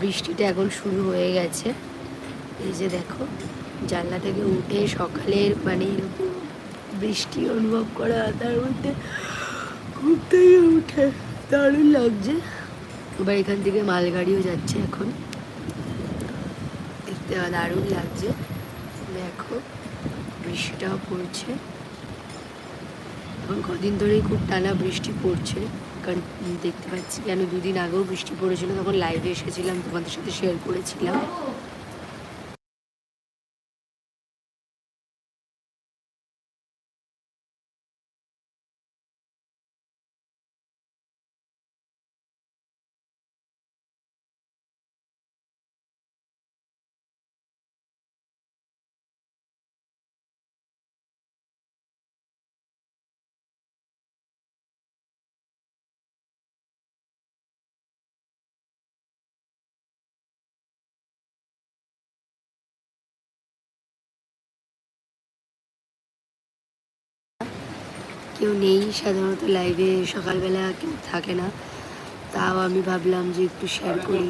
বৃষ্টিটা এখন শুরু হয়ে গেছে। এই যে দেখো, জানলা থেকে উঠে সকালের মানে এরকম বৃষ্টি অনুভব করা তার মধ্যে থেকে উঠে দারুণ লাগছে। এবার এখান থেকে মালগাড়িও যাচ্ছে এখন। দেখতে দারুণ লাগছে। দেখো, বৃষ্টিটাও পড়ছে। এখন কদিন ধরেই খুব টানা বৃষ্টি পড়ছে। কারণ দেখতে পাচ্ছি কেন দুদিন আগেও বৃষ্টি পড়েছিল, তখন লাইভে এসেছিলাম, তোমাদের সাথে শেয়ার করেছিলাম। কেউ নেই সাধারণত লাইভে সকালবেলা কেউ থাকে না। তাও আমি ভাবলাম যে একটু শেয়ার করি।